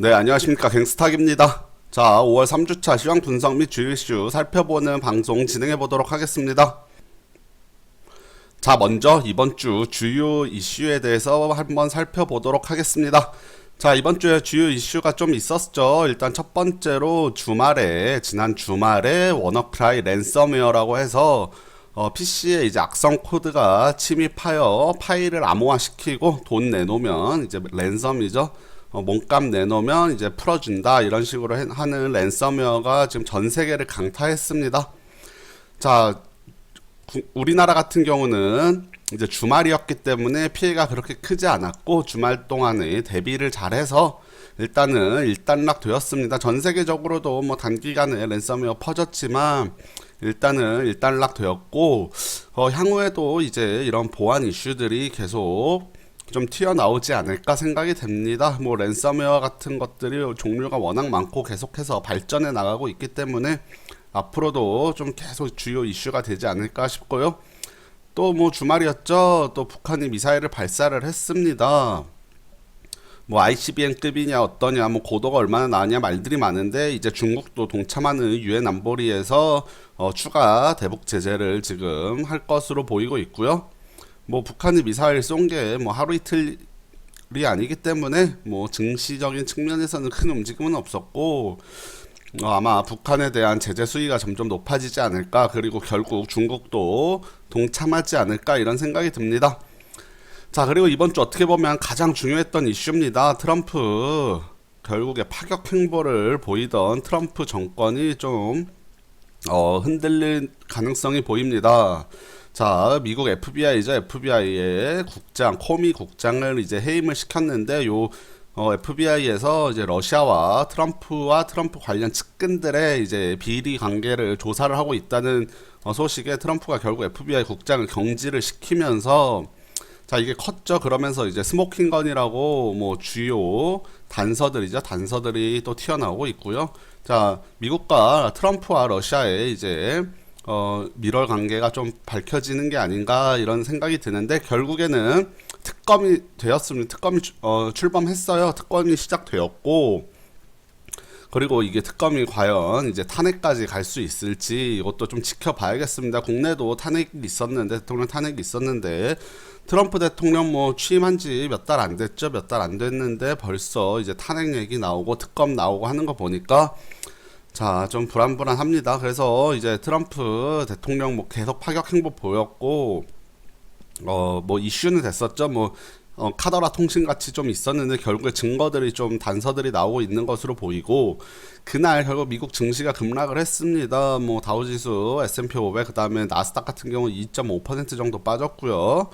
네, 안녕하십니까. 갱스탁입니다. 자, 5월 3주차 시황 분석 및 주요 이슈 살펴보는 방송 진행해 보도록 하겠습니다. 자, 먼저 이번 주 주요 이슈에 대해서 한번 살펴보도록 하겠습니다. 자, 이번 주에 주요 이슈가 좀 있었죠. 일단 첫 번째로 주말에, 지난 주말에 워너크라이 랜섬웨어라고 해서 어, PC에 이제 악성 코드가 침입하여 파일을 암호화시키고 돈 내놓으면 이제 랜섬이죠. 어, 몸값 내놓으면 이제 풀어준다 이런 식으로 해- 하는 랜섬웨어가 지금 전 세계를 강타했습니다. 자, 구- 우리나라 같은 경우는 이제 주말이었기 때문에 피해가 그렇게 크지 않았고 주말 동안에 대비를 잘해서 일단은 일단락 되었습니다. 전 세계적으로도 뭐 단기간에 랜섬웨어 퍼졌지만 일단은 일단락 되었고 어, 향후에도 이제 이런 보안 이슈들이 계속 좀 튀어나오지 않을까 생각이 됩니다. 뭐 랜섬웨어 같은 것들이 종류가 워낙 많고 계속해서 발전해 나가고 있기 때문에 앞으로도 좀 계속 주요 이슈가 되지 않을까 싶고요. 또 뭐 주말이었죠. 또 북한이 미사일을 발사를 했습니다. 뭐 ICBM급이냐 어떠냐 뭐 고도가 얼마나 나냐 말들이 많은데 이제 중국도 동참하는 유엔 안보리에서 어, 추가 대북 제재를 지금 할 것으로 보이고 있고요. 뭐 북한이 미사일 쏜 게 뭐 하루 이틀이 아니기 때문에 뭐 증시적인 측면에서는 큰 움직임은 없었고 어, 아마 북한에 대한 제재 수위가 점점 높아지지 않을까 그리고 결국 중국도 동참하지 않을까 이런 생각이 듭니다. 자 그리고 이번 주 어떻게 보면 가장 중요했던 이슈입니다. 트럼프 결국에 파격 행보를 보이던 트럼프 정권이 좀 어, 흔들릴 가능성이 보입니다. 자, 미국 FBI죠. FBI의 국장, 코미 국장을 이제 해임을 시켰는데 요 어, FBI에서 이제 러시아와 트럼프와 트럼프 관련 측근들의 이제 비리 관계를 조사를 하고 있다는 어, 소식에 트럼프가 결국 FBI 국장을 경질을 시키면서 자 이게 컸죠. 그러면서 이제 스모킹건이라고 뭐 주요 단서들이죠. 단서들이 또 튀어나오고 있고요. 자 미국과 트럼프와 러시아의 이제 어 밀월 관계가 좀 밝혀지는 게 아닌가 이런 생각이 드는데 결국에는 특검이 되었습니다. 특검이 주- 어, 출범했어요. 특검이 시작되었고 그리고 이게 특검이 과연 이제 탄핵까지 갈 수 있을지 이것도 좀 지켜봐야겠습니다. 국내도 탄핵이 있었는데 대통령 탄핵이 있었는데 트럼프 대통령 뭐 취임한 지 몇 달 안 됐죠. 몇 달 안 됐는데 벌써 이제 탄핵 얘기 나오고 특검 나오고 하는 거 보니까 자, 좀 불안불안합니다. 그래서 이제 트럼프 대통령 뭐 계속 파격 행보 보였고 어, 뭐 이슈는 됐었죠. 뭐 어, 카더라 통신 같이 좀 있었는데 결국에 증거들이 좀 단서들이 나오고 있는 것으로 보이고 그날 결국 미국 증시가 급락을 했습니다. 뭐 다우지수, S&P 500 그다음에 나스닥 같은 경우 2.5% 정도 빠졌고요.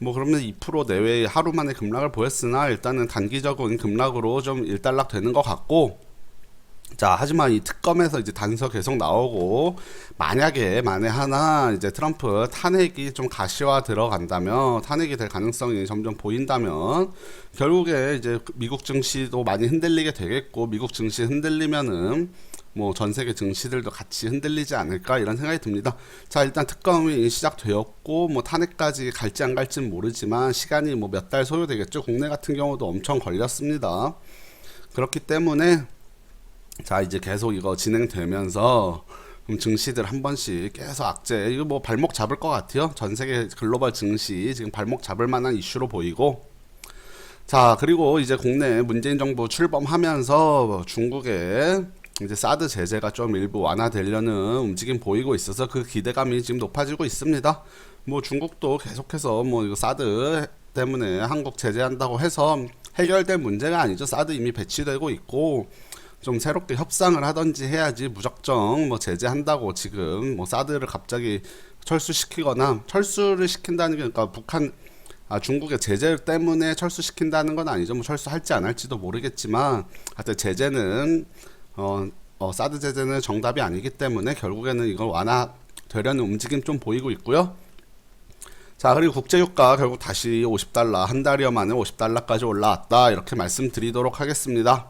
뭐 그러면 2% 내외의 하루 만에 급락을 보였으나 일단은 단기적인 급락으로 좀 일단락 되는 것 같고 자, 하지만 이 특검에서 이제 단서 계속 나오고 만약에 만에 하나 이제 트럼프 탄핵이 좀 가시화 들어간다면 탄핵이 될 가능성이 점점 보인다면 결국에 이제 미국 증시도 많이 흔들리게 되겠고 미국 증시 흔들리면은 뭐 전 세계 증시들도 같이 흔들리지 않을까 이런 생각이 듭니다. 자, 일단 특검이 시작되었고 뭐 탄핵까지 갈지 안 갈지는 모르지만 시간이 뭐 몇 달 소요되겠죠. 국내 같은 경우도 엄청 걸렸습니다. 그렇기 때문에 자 이제 계속 이거 진행되면서 증시들 한 번씩 계속 악재 이거 뭐 발목 잡을 것 같아요 전 세계 글로벌 증시 지금 발목 잡을 만한 이슈로 보이고 자 그리고 이제 국내 문재인 정부 출범하면서 중국에 이제 사드 제재가 좀 일부 완화되려는 움직임 보이고 있어서 그 기대감이 지금 높아지고 있습니다. 뭐 중국도 계속해서 뭐 이거 사드 때문에 한국 제재한다고 해서 해결될 문제가 아니죠. 사드 이미 배치되고 있고 좀 새롭게 협상을 하던지 해야지 무작정 뭐 제재한다고 지금 뭐 사드를 갑자기 철수시키거나 철수를 시킨다는 게 그러니까 북한 아 중국의 제재 때문에 철수시킨다는 건 아니죠. 뭐 철수할지 안 할지도 모르겠지만 하여튼 제재는 어, 어 사드 제재는 정답이 아니기 때문에 결국에는 이걸 완화되려는 움직임 좀 보이고 있고요. 자, 그리고 국제유가 결국 다시 50달러, 한 달여 만에 50달러까지 올라왔다. 이렇게 말씀드리도록 하겠습니다.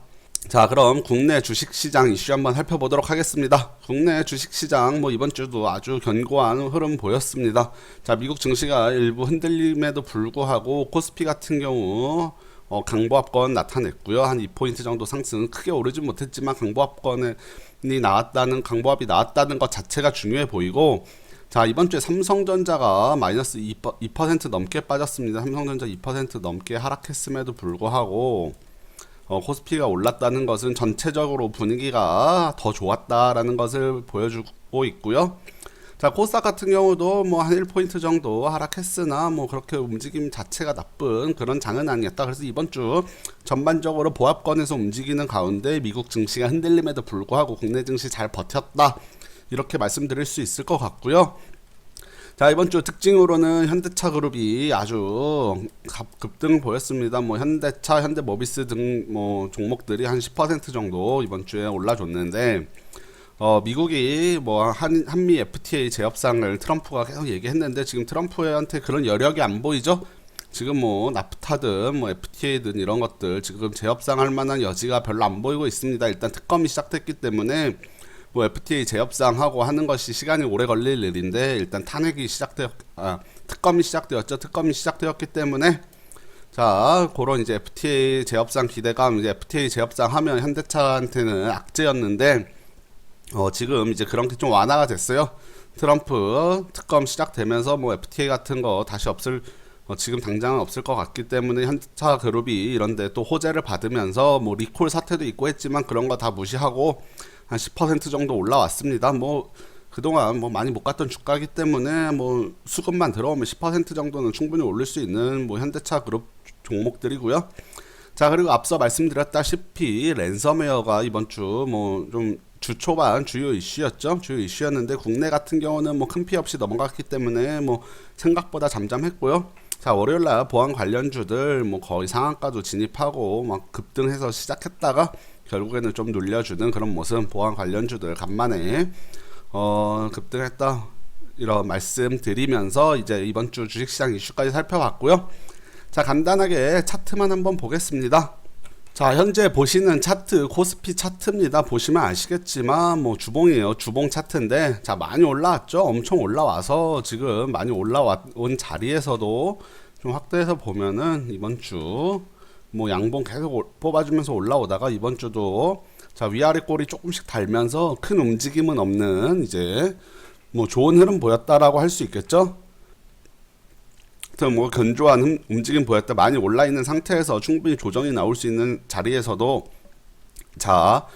자, 그럼 국내 주식시장 이슈 한번 살펴보도록 하겠습니다. 국내 주식시장 뭐 이번 주도 아주 견고한 흐름 보였습니다. 자, 미국 증시가 일부 흔들림에도 불구하고 코스피 같은 경우 어, 강보합권 나타냈고요. 한 2포인트 정도 상승 크게 오르진 못했지만 강보합권이 나왔다는 강보합이 나왔다는 것 자체가 중요해 보이고 자 이번 주에 삼성전자가 마이너스 2%, 2% 넘게 빠졌습니다. 삼성전자 2% 넘게 하락했음에도 불구하고 어, 코스피가 올랐다는 것은 전체적으로 분위기가 더 좋았다라는 것을 보여주고 있고요. 자, 코스닥 같은 경우도 뭐 한 1포인트 정도 하락했으나 뭐 그렇게 움직임 자체가 나쁜 그런 장은 아니었다. 그래서 이번 주 전반적으로 보합권에서 움직이는 가운데 미국 증시가 흔들림에도 불구하고 국내 증시 잘 버텼다. 이렇게 말씀드릴 수 있을 것 같고요. 자 이번 주 특징으로는 현대차 그룹이 아주 급등 보였습니다. 뭐 현대차, 현대모비스 등 뭐 종목들이 한 10% 정도 이번 주에 올라줬는데 어 미국이 뭐 한 한미 FTA 재협상을 트럼프가 계속 얘기했는데 지금 트럼프한테 그런 여력이 안 보이죠? 지금 뭐 나프타든 뭐 FTA든 이런 것들 지금 재협상할 만한 여지가 별로 안 보이고 있습니다. 일단 특검이 시작됐기 때문에 뭐 FTA 재협상하고 하는 것이 시간이 오래 걸릴 일인데 일단 탄핵이 시작되었 아, 특검이 시작되었죠. 특검이 시작되었기 때문에 자 그런 이제 FTA 재협상 기대감 이제 FTA 재협상 하면 현대차한테는 악재였는데 어 지금 이제 그런 게 좀 완화가 됐어요. 트럼프 특검 시작되면서 뭐 FTA 같은 거 다시 없을 어, 지금 당장은 없을 것 같기 때문에 현차 그룹이 이런데 또 호재를 받으면서 뭐 리콜 사태도 있고 했지만 그런 거 다 무시하고 한 10% 정도 올라왔습니다. 뭐 그동안 뭐 많이 못 갔던 주가기 때문에 뭐 수급만 들어오면 10% 정도는 충분히 올릴 수 있는 뭐 현대차 그룹 종목들이고요. 자 그리고 앞서 말씀드렸다시피 랜섬웨어가 이번 주 뭐 좀 주 초반 주요 이슈였죠. 주요 이슈였는데 국내 같은 경우는 뭐 큰 피해 없이 넘어갔기 때문에 뭐 생각보다 잠잠했고요. 자 월요일 날 보안 관련주들 뭐 거의 상한가도 진입하고 막 급등해서 시작했다가 결국에는 좀 눌려주는 그런 모습 보안 관련주들 간만에 어 급등했다 이런 말씀 드리면서 이제 이번 주 주식시장 이슈까지 살펴봤고요. 자 간단하게 차트만 한번 보겠습니다. 자 현재 보시는 차트 코스피 차트입니다. 보시면 아시겠지만 뭐 주봉이에요. 주봉 차트인데 자 많이 올라왔죠. 엄청 올라와서 지금 많이 올라온 자리에서도 좀 확대해서 보면은 이번 주 뭐 양봉 계속 뽑아주면서 올라오다가 이번 주도 자 위아래 꼬리 조금씩 달면서 큰 움직임은 없는 이제 뭐 좋은 흐름 보였다라고 할 수 있겠죠. 뭐 견조한 움직임 보였다 많이 올라 있는 상태에서 충분히 조정이 나올 수 있는 자리에서도 자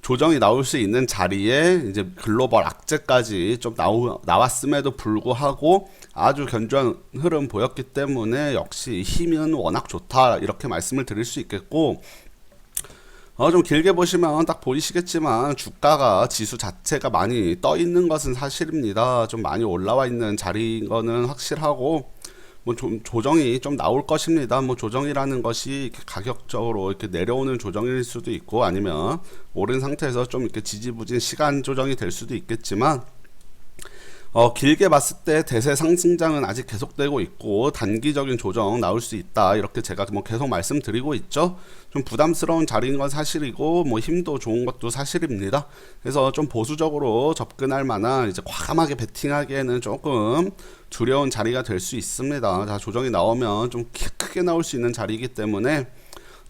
조정이 나올 수 있는 자리에 이제 글로벌 악재까지 좀 나오, 나왔음에도 불구하고 아주 견조한 흐름 보였기 때문에 역시 힘은 워낙 좋다 이렇게 말씀을 드릴 수 있겠고 어, 좀 길게 보시면 딱 보이시겠지만 주가가 지수 자체가 많이 떠 있는 것은 사실입니다. 좀 많이 올라와 있는 자리인 거는 확실하고 뭐 좀 조정이 좀 나올 것입니다. 뭐 조정이라는 것이 가격적으로 이렇게 내려오는 조정일 수도 있고 아니면 오른 상태에서 좀 이렇게 지지부진 시간 조정이 될 수도 있겠지만 어, 길게 봤을 때 대세 상승장은 아직 계속되고 있고 단기적인 조정 나올 수 있다 이렇게 제가 뭐 계속 말씀드리고 있죠. 좀 부담스러운 자리인 건 사실이고 뭐 힘도 좋은 것도 사실입니다. 그래서 좀 보수적으로 접근할 만한 이제 과감하게 베팅하기에는 조금 두려운 자리가 될 수 있습니다. 자 조정이 나오면 좀 크게 나올 수 있는 자리이기 때문에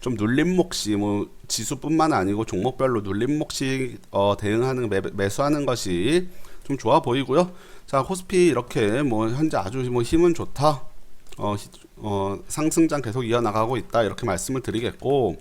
좀 눌림 몫이 뭐 지수뿐만 아니고 종목별로 눌림 몫이 어, 대응하는 매, 매수하는 것이 좀 좋아 보이고요. 자 코스피 이렇게 뭐 현재 아주 뭐 힘은 좋다. 어, 어 상승장 계속 이어나가고 있다 이렇게 말씀을 드리겠고.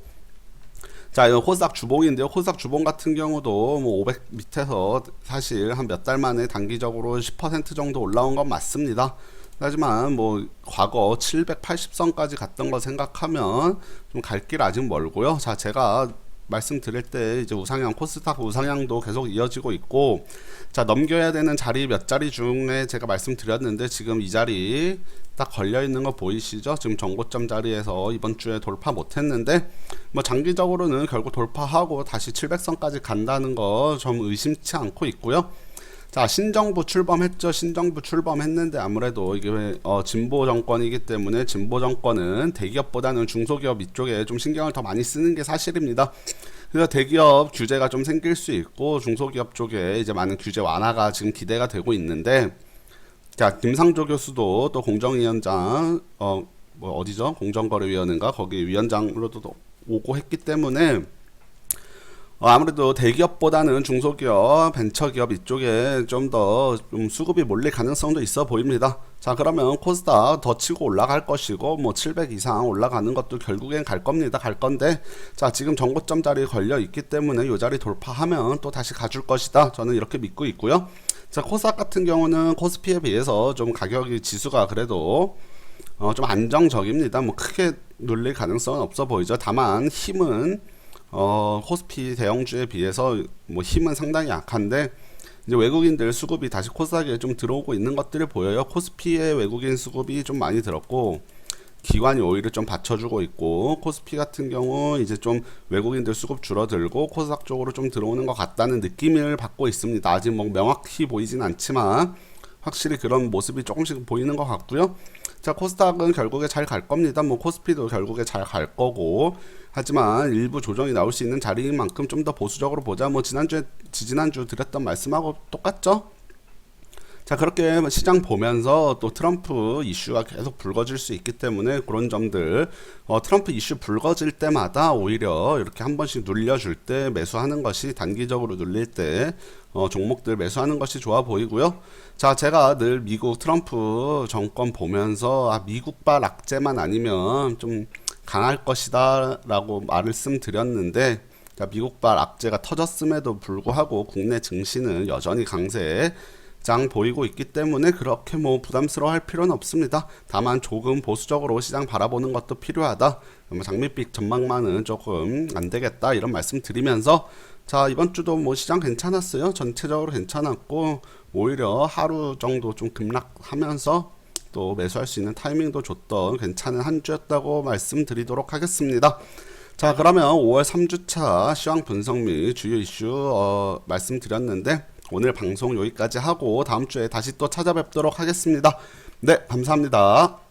자, 이 코스닥 주봉인데요. 코스닥 주봉 같은 경우도 뭐 500 밑에서 사실 한 몇 달 만에 단기적으로 10% 정도 올라온 건 맞습니다. 하지만 뭐 과거 780선까지 갔던 거 생각하면 좀 갈 길 아직 멀고요. 자, 제가 말씀드릴 때 이제 우상향 코스닥 우상향도 계속 이어지고 있고 자 넘겨야 되는 자리 몇 자리 중에 제가 말씀드렸는데 지금 이 자리 딱 걸려 있는 거 보이시죠? 지금 정고점 자리에서 이번 주에 돌파 못 했는데 뭐 장기적으로는 결국 돌파하고 다시 700선까지 간다는 거 좀 의심치 않고 있고요. 자 신정부 출범했죠. 신정부 출범했는데 아무래도 이게 어, 진보 정권이기 때문에 진보 정권은 대기업보다는 중소기업 이쪽에 좀 신경을 더 많이 쓰는 게 사실입니다. 그래서 대기업 규제가 좀 생길 수 있고 중소기업 쪽에 이제 많은 규제 완화가 지금 기대가 되고 있는데 자 김상조 교수도 또 공정위원장 어 뭐 어디죠? 공정거래위원회인가? 거기 위원장으로도 오고 했기 때문에 어, 아무래도 대기업보다는 중소기업, 벤처기업 이쪽에 좀 더 좀 수급이 몰릴 가능성도 있어 보입니다. 자, 그러면 코스닥 더 치고 올라갈 것이고 뭐 700 이상 올라가는 것도 결국엔 갈 겁니다. 갈 건데 자, 지금 정고점 자리에 걸려 있기 때문에 이 자리 돌파하면 또 다시 가줄 것이다. 저는 이렇게 믿고 있고요. 자, 코스닥 같은 경우는 코스피에 비해서 좀 가격이 지수가 그래도 어, 좀 안정적입니다. 뭐 크게 눌릴 가능성은 없어 보이죠. 다만 힘은 어, 코스피 대형주에 비해서 뭐 힘은 상당히 약한데 이제 외국인들 수급이 다시 코스닥에 좀 들어오고 있는 것들이 보여요. 코스피의 외국인 수급이 좀 많이 들었고 기관이 오히려 좀 받쳐주고 있고 코스피 같은 경우 이제 좀 외국인들 수급 줄어들고 코스닥 쪽으로 좀 들어오는 것 같다는 느낌을 받고 있습니다. 아직 뭐 명확히 보이진 않지만 확실히 그런 모습이 조금씩 보이는 것 같고요. 자 코스닥은 결국에 잘 갈 겁니다. 뭐 코스피도 결국에 잘 갈 거고 하지만 일부 조정이 나올 수 있는 자리인 만큼 좀 더 보수적으로 보자. 뭐 지난주에 지지난주 드렸던 말씀하고 똑같죠? 자 그렇게 시장 보면서 또 트럼프 이슈가 계속 불거질 수 있기 때문에 그런 점들 어, 트럼프 이슈 불거질 때마다 오히려 이렇게 한 번씩 눌려줄 때 매수하는 것이 단기적으로 눌릴 때 어, 종목들 매수하는 것이 좋아 보이고요. 자 제가 늘 미국 트럼프 정권 보면서 아, 미국발 악재만 아니면 좀 강할 것이다라고 말씀드렸는데 자, 미국발 악재가 터졌음에도 불구하고 국내 증시는 여전히 강세. 장 보이고 있기 때문에 그렇게 뭐 부담스러워할 필요는 없습니다. 다만 조금 보수적으로 시장 바라보는 것도 필요하다. 뭐 장밋빛 전망만은 조금 안 되겠다 이런 말씀 드리면서 자 이번 주도 뭐 시장 괜찮았어요. 전체적으로 괜찮았고 오히려 하루 정도 좀 급락하면서 또 매수할 수 있는 타이밍도 줬던 괜찮은 한 주였다고 말씀드리도록 하겠습니다. 자 그러면 5월 3주차 시황 분석 및 주요 이슈 어, 말씀드렸는데 오늘 방송 여기까지 하고 다음 주에 다시 또 찾아뵙도록 하겠습니다. 네 감사합니다.